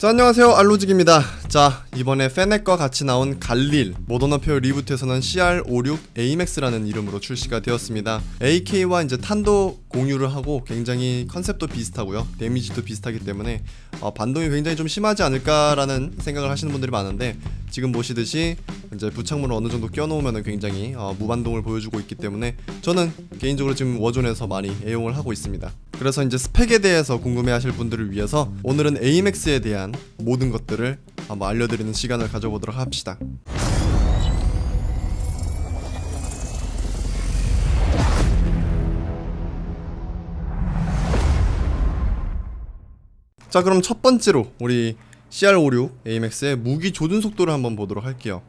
자 안녕하세요. 알로직입니다 자 이번에 페넷과 같이 나온 갈릴 모던 어페어 리부트에서는 CR56 AMAX라는 이름으로 출시가 되었습니다. AK와 이제 탄도 공유를 하고 굉장히 컨셉도 비슷하고요. 데미지도 비슷하기 때문에 어, 반동이 굉장히 좀 심하지 않을까라는 생각을 하시는 분들이 많은데 지금 보시듯이 이제 부착물을 어느 정도 껴놓으면 굉장히 어, 무반동을 보여주고 있기 때문에 저는 개인적으로 지금 워존에서 많이 애용을 하고 있습니다. 그래서 이제 스펙에 대해서 궁금해하실 분들을 위해서 오늘은 AMAX에 대한 모든 것들을 한번 알려드리는 시간을 가져보도록 합시다. 자 그럼 첫 번째로 우리 CR56 AMAX의 무기 조준 속도를 한번 보도록 할게요.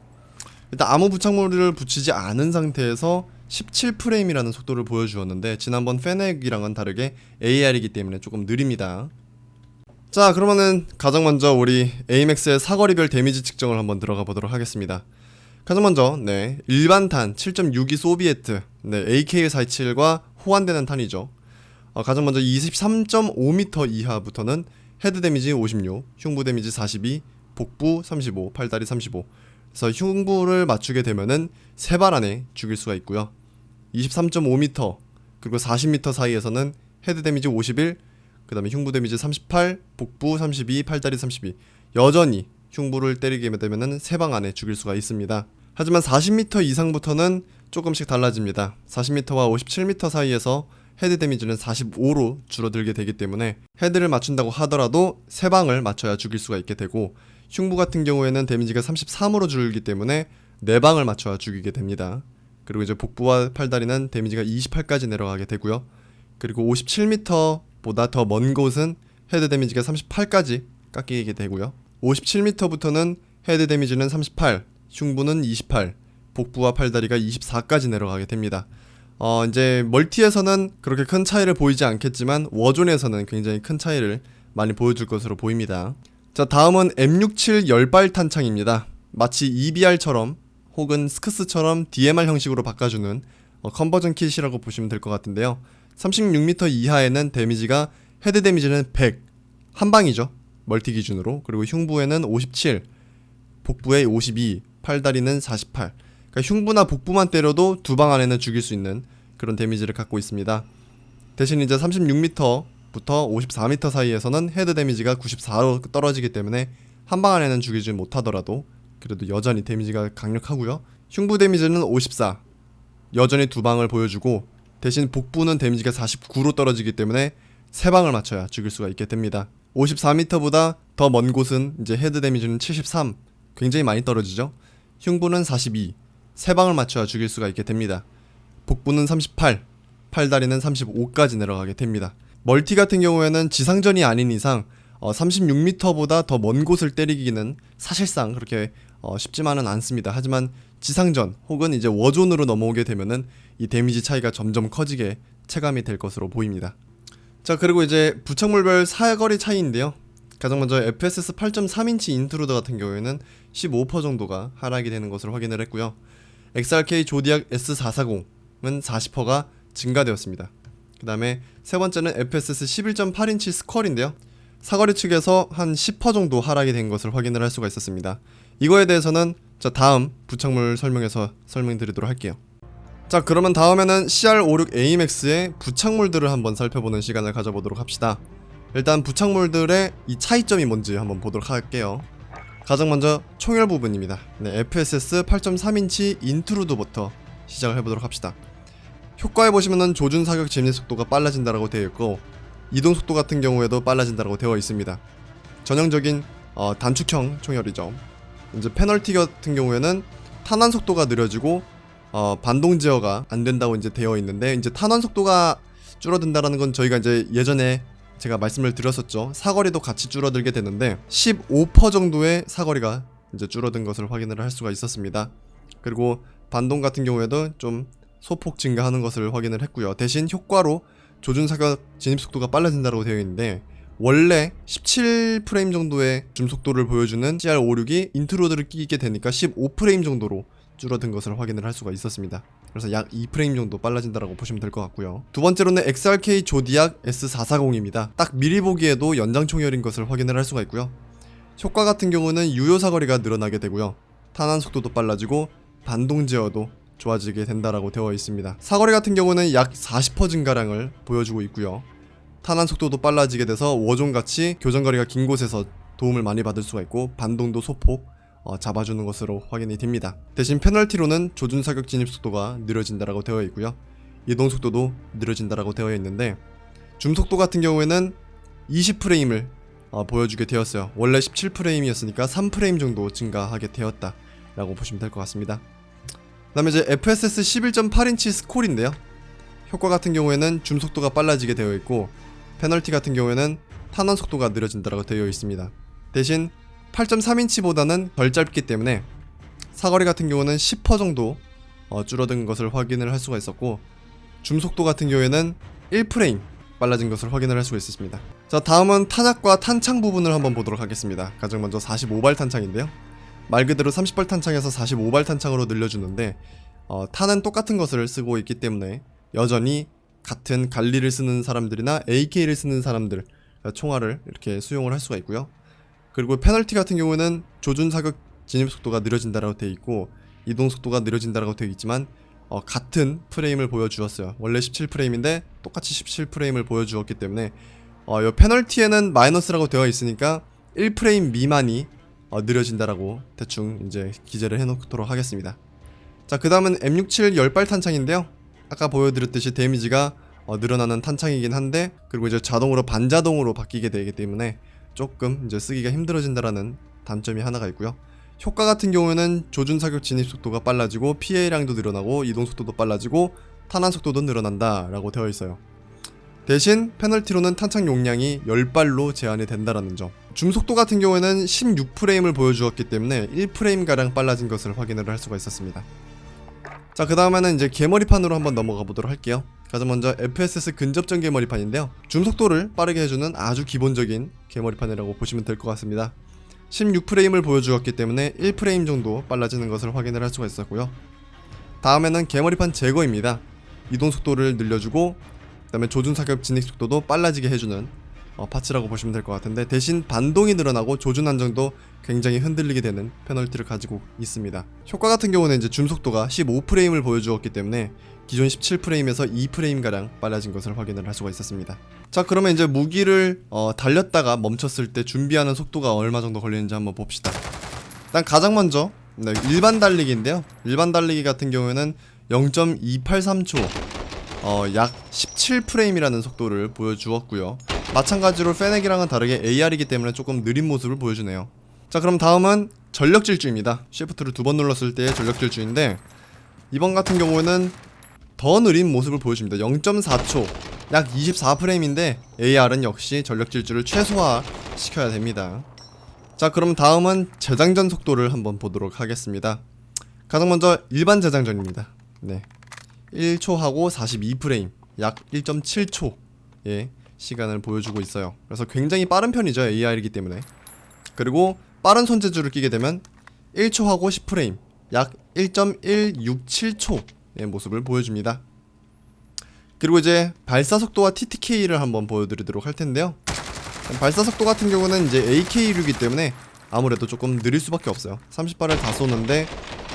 일단 아무 부착물을 붙이지 않은 상태에서 17프레임이라는 속도를 보여주었는데 지난번 페넥이랑은 다르게 AR이기 때문에 조금 느립니다. 자 그러면은 가장 먼저 우리 AMX의 사거리별 데미지 측정을 한번 들어가 보도록 하겠습니다. 가장 먼저 네 일반 탄 7.62 소비에트 네 AK47과 호환되는 탄이죠. 어, 가장 먼저 23.5m 이하부터는 헤드 데미지 56, 흉부 데미지 42, 복부 35, 팔다리 35. 그래서 흉부를 맞추게 되면은 세 발 안에 죽일 수가 있고요. 23.5m 그리고 40m 사이에서는 헤드 데미지 51, 그 다음에 흉부 데미지 38, 복부 32, 팔다리 32. 여전히 흉부를 때리게 되면은 세방 안에 죽일 수가 있습니다. 하지만 40m 이상부터는 조금씩 달라집니다. 40m와 57m 사이에서 헤드 데미지는 45로 줄어들게 되기 때문에 헤드를 맞춘다고 하더라도 세 방을 맞춰야 죽일 수가 있게 되고 흉부 같은 경우에는 데미지가 33으로 줄기 때문에 네 방을 맞춰야 죽이게 됩니다. 그리고 이제 복부와 팔다리는 데미지가 28까지 내려가게 되고요. 그리고 57m 보다 더 먼 곳은 헤드 데미지가 38까지 깎이게 되고요. 57m부터는 헤드 데미지는 38, 흉부는 28, 복부와 팔다리가 24까지 내려가게 됩니다. 어, 이제 멀티에서는 그렇게 큰 차이를 보이지 않겠지만 워존에서는 굉장히 큰 차이를 많이 보여줄 것으로 보입니다. 자, 다음은 M67 열발 탄창입니다. 마치 EBR처럼 혹은 스크스처럼 DMR 형식으로 바꿔주는 어, 컨버전 킷이라고 보시면 될 것 같은데요. 36m 이하에는 데미지가 헤드 데미지는 100, 한 방이죠. 멀티 기준으로. 그리고 흉부에는 57, 복부에 52, 팔다리는 48. 그러니까 흉부나 복부만 때려도 두 방 안에는 죽일 수 있는 그런 데미지를 갖고 있습니다. 대신 이제 36m부터 54m 사이에서는 헤드 데미지가 94로 떨어지기 때문에 한 방 안에는 죽이지 못하더라도 그래도 여전히 데미지가 강력하고요. 흉부 데미지는 54. 여전히 두 방을 보여주고 대신 복부는 데미지가 49로 떨어지기 때문에 세 방을 맞춰야 죽일 수가 있게 됩니다. 54m보다 더 먼 곳은 이제 헤드 데미지는 73. 굉장히 많이 떨어지죠. 흉부는 42. 세 방을 맞춰야 죽일 수가 있게 됩니다. 복부는 38, 팔다리는 35까지 내려가게 됩니다. 멀티 같은 경우에는 지상전이 아닌 이상 어, 36m보다 더 먼 곳을 때리기는 사실상 그렇게 어, 쉽지만은 않습니다. 하지만 지상전 혹은 이제 워존으로 넘어오게 되면은 이 데미지 차이가 점점 커지게 체감이 될 것으로 보입니다. 자 그리고 이제 부착물별 사거리 차이인데요. 가장 먼저 FSS 8.3인치 인트루더 같은 경우에는 15% 정도가 하락이 되는 것을 확인을 했고요. XRK 조디악 S440은 40%가 증가되었습니다. 그 다음에 세 번째는 FSS 11.8인치 스컬인데요. 사거리 측에서 한 10% 정도 하락이 된 것을 확인을 할 수가 있었습니다. 이거에 대해서는 자 다음 부착물 설명에서 설명드리도록 할게요. 자 그러면 다음에는 CR56 AMAX의 부착물들을 한번 살펴보는 시간을 가져보도록 합시다. 일단 부착물들의 이 차이점이 뭔지 한번 보도록 할게요. 가장 먼저 총열 부분입니다. 네, FSS 8.3인치 인트루드부터 시작을 해보도록 합시다. 효과에 보시면은 조준 사격 진입 속도가 빨라진다라고 되어 있고 이동 속도 같은 경우에도 빨라진다라고 되어 있습니다. 전형적인 어, 단축형 총열이죠. 이제 페널티 같은 경우에는 탄환 속도가 느려지고 어, 반동 제어가 안 된다고 이제 되어 있는데 이제 탄환 속도가 줄어든다라는 건 저희가 이제 예전에 제가 말씀을 드렸었죠. 사거리도 같이 줄어들게 되는데 15% 정도의 사거리가 이제 줄어든 것을 확인을 할 수가 있었습니다. 그리고 반동 같은 경우에도 좀 소폭 증가하는 것을 확인을 했고요. 대신 효과로 조준 사격 진입 속도가 빨라진다고 되어 있는데 원래 17프레임 정도의 줌 속도를 보여주는 CR56이 인트로드를 끼게 되니까 15프레임 정도로 줄어든 것을 확인을 할 수가 있었습니다. 그래서 약 2프레임 정도 빨라진다라고 보시면 될 것 같고요. 두 번째로는 XRK 조디악 S440입니다. 딱 미리 보기에도 연장 총열인 것을 확인을 할 수가 있고요. 효과 같은 경우는 유효 사거리가 늘어나게 되고요. 탄환 속도도 빨라지고 반동 제어도 좋아지게 된다라고 되어 있습니다. 사거리 같은 경우는 약 40% 증가량을 보여주고 있고요. 탄환 속도도 빨라지게 돼서 워존같이 교전거리가 긴 곳에서 도움을 많이 받을 수가 있고 반동도 소폭 어, 잡아주는 것으로 확인이 됩니다. 대신 페널티로는 조준 사격 진입 속도가 느려진다라고 되어 있고요. 이동 속도도 느려진다라고 되어 있는데 줌 속도 같은 경우에는 20프레임을 어, 보여주게 되었어요. 원래 17프레임이었으니까 3프레임 정도 증가하게 되었다라고 보시면 될 것 같습니다. 그다음에 이제 FSS 11.8인치 스콜인데요. 효과 같은 경우에는 줌 속도가 빨라지게 되어 있고 페널티 같은 경우에는 탄환 속도가 느려진다라고 되어 있습니다. 대신 8.3인치보다는 덜 짧기 때문에 사거리 같은 경우는 10% 정도 어, 줄어든 것을 확인을 할 수가 있었고 줌 속도 같은 경우에는 1프레임 빨라진 것을 확인을 할 수가 있었습니다. 자 다음은 탄약과 탄창 부분을 한번 보도록 하겠습니다. 가장 먼저 45발 탄창인데요. 말 그대로 30발 탄창에서 45발 탄창으로 늘려주는데 어, 탄은 똑같은 것을 쓰고 있기 때문에 여전히 같은 갈리를 쓰는 사람들이나 AK를 쓰는 사람들 총알을 이렇게 수용을 할 수가 있고요. 그리고 페널티 같은 경우는 조준 사격 진입 속도가 느려진다라고 되어 있고 이동 속도가 느려진다라고 되어 있지만 어, 같은 프레임을 보여주었어요. 원래 17프레임인데 똑같이 17프레임을 보여주었기 때문에 어, 이 페널티에는 마이너스라고 되어 있으니까 1프레임 미만이 어, 느려진다라고 대충 이제 기재를 해놓도록 하겠습니다. 자, 그 다음은 M67 10발 탄창인데요. 아까 보여드렸듯이 데미지가 어, 늘어나는 탄창이긴 한데 그리고 이제 자동으로 반자동으로 바뀌게 되기 때문에 조금 이제 쓰기가 힘들어진다라는 단점이 하나가 있고요. 효과 같은 경우에는 조준 사격 진입 속도가 빨라지고 피해량도 늘어나고 이동 속도도 빨라지고 탄환 속도도 늘어난다라고 되어 있어요. 대신 페널티로는 탄창 용량이 10발로 제한이 된다라는 점. 줌 속도 같은 경우에는 16프레임을 보여주었기 때문에 1프레임 가량 빨라진 것을 확인을 할 수가 있었습니다. 자, 그 다음에는 이제 개머리판으로 한번 넘어가 보도록 할게요. 가장 먼저 FSS 근접전 개머리판인데요. 줌 속도를 빠르게 해주는 아주 기본적인 개머리판이라고 보시면 될 것 같습니다. 16프레임을 보여주었기 때문에 1프레임 정도 빨라지는 것을 확인을 할 수가 있었고요. 다음에는 개머리판 제거입니다. 이동 속도를 늘려주고 그다음에 조준 사격 진입 속도도 빨라지게 해주는 어, 파츠라고 보시면 될 것 같은데 대신 반동이 늘어나고 조준 안정도 굉장히 흔들리게 되는 페널티를 가지고 있습니다. 효과 같은 경우는 이제 줌 속도가 15프레임을 보여주었기 때문에 기존 17프레임에서 2프레임 가량 빨라진 것을 확인을 할 수가 있었습니다. 자 그러면 이제 무기를 어, 달렸다가 멈췄을 때 준비하는 속도가 얼마 정도 걸리는지 한번 봅시다. 일단 가장 먼저 네, 일반 달리기인데요. 일반 달리기 같은 경우에는 0.283초 어, 약 17프레임이라는 속도를 보여주었고요. 마찬가지로 페넥이랑은 다르게 AR이기 때문에 조금 느린 모습을 보여주네요. 자 그럼 다음은 전력 질주입니다. 쉬프트를 두 번 눌렀을 때의 전력 질주인데 이번 같은 경우에는 더 느린 모습을 보여줍니다. 0.4초 약 24프레임인데 AR은 역시 전력 질주를 최소화 시켜야 됩니다. 자 그럼 다음은 재장전 속도를 한번 보도록 하겠습니다. 가장 먼저 일반 재장전입니다. 네. 1초하고 42프레임 약 1.7초의 시간을 보여주고 있어요. 그래서 굉장히 빠른 편이죠. AR이기 때문에. 그리고 빠른 손재주를 끼게 되면 1초하고 10프레임 약 1.167초의 모습을 보여줍니다. 그리고 이제 발사 속도와 TTK를 한번 보여드리도록 할 텐데요. 발사 속도 같은 경우는 이제 AK류이기 때문에 아무래도 조금 느릴 수밖에 없어요. 30발을 다 쏘는데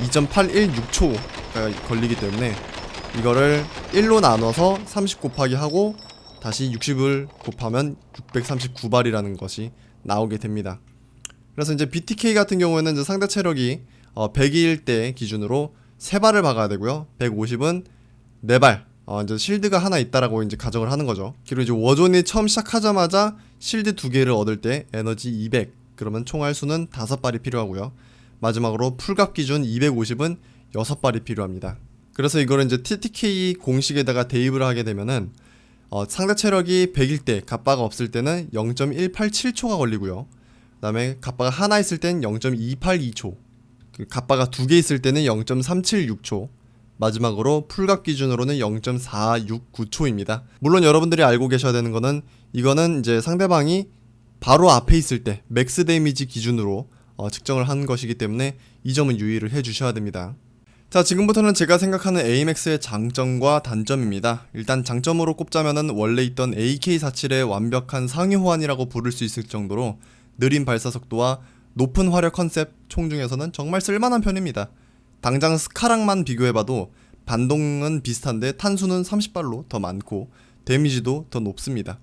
2.816초가 걸리기 때문에 이거를 1로 나눠서 30 곱하기 하고 다시 60을 곱하면 639발이라는 것이 나오게 됩니다. 그래서 이제 BTK 같은 경우에는 이제 상대 체력이 어 100일 때 기준으로 3발을 박아야 되고요. 150은 4발. 어 이제 실드가 하나 있다라고 이제 가정을 하는 거죠. 그리고 이제 워존이 처음 시작하자마자 실드 두 개를 얻을 때 에너지 200. 그러면 총알 수는 5발이 필요하고요. 마지막으로 풀갑 기준 250은 6발이 필요합니다. 그래서 이거를 이제 TTK 공식에다가 대입을 하게 되면은 어, 상대 체력이 100일 때 갑바가 없을 때는 0.187초가 걸리고요. 그 다음에 갑바가 하나 있을 땐 0.282초. 그 갑바가 두 개 있을 때는 0.376초. 마지막으로 풀갑 기준으로는 0.469초입니다. 물론 여러분들이 알고 계셔야 되는 거는 이거는 이제 상대방이 바로 앞에 있을 때 맥스 데미지 기준으로 어, 측정을 한 것이기 때문에 이 점은 유의를 해 주셔야 됩니다. 자, 지금부터는 제가 생각하는 AMX의 장점과 단점입니다. 일단 장점으로 꼽자면은 원래 있던 AK47의 완벽한 상위 호환이라고 부를 수 있을 정도로 느린 발사 속도와 높은 화력 컨셉 총 중에서는 정말 쓸만한 편입니다. 당장 스카랑만 비교해봐도 반동은 비슷한데 탄수는 30발로 더 많고 데미지도 더 높습니다.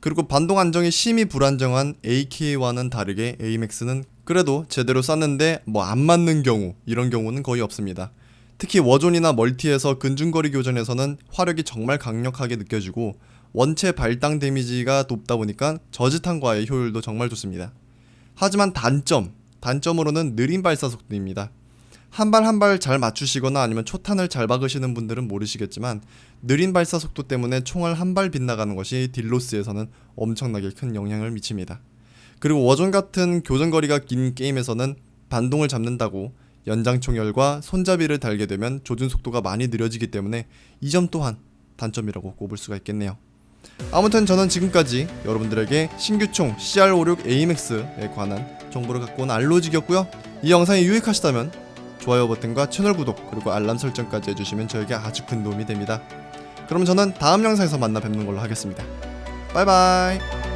그리고 반동 안정이 심히 불안정한 AK와는 다르게 AMAX는 그래도 제대로 쐈는데 뭐 안 맞는 경우 이런 경우는 거의 없습니다. 특히 워존이나 멀티에서 근중거리 교전에서는 화력이 정말 강력하게 느껴지고 원체 발당 데미지가 높다 보니까 저지탄과의 효율도 정말 좋습니다. 하지만 단점, 단점으로는 느린 발사 속도입니다. 한 발 한 발 잘 맞추시거나 아니면 초탄을 잘 박으시는 분들은 모르시겠지만 느린 발사 속도 때문에 총알 한 발 빗나가는 것이 딜로스에서는 엄청나게 큰 영향을 미칩니다. 그리고 워존 같은 교전거리가 긴 게임에서는 반동을 잡는다고 연장 총열과 손잡이를 달게 되면 조준 속도가 많이 느려지기 때문에 이 점 또한 단점이라고 꼽을 수가 있겠네요. 아무튼 저는 지금까지 여러분들에게 신규총 CR56 AMX에 관한 정보를 갖고 온 알로직이었고요. 이 영상이 유익하시다면 좋아요 버튼과 채널 구독 그리고 알람 설정까지 해주시면 저에게 아주 큰 도움이 됩니다. 그럼 저는 다음 영상에서 만나 뵙는 걸로 하겠습니다. 바이바이.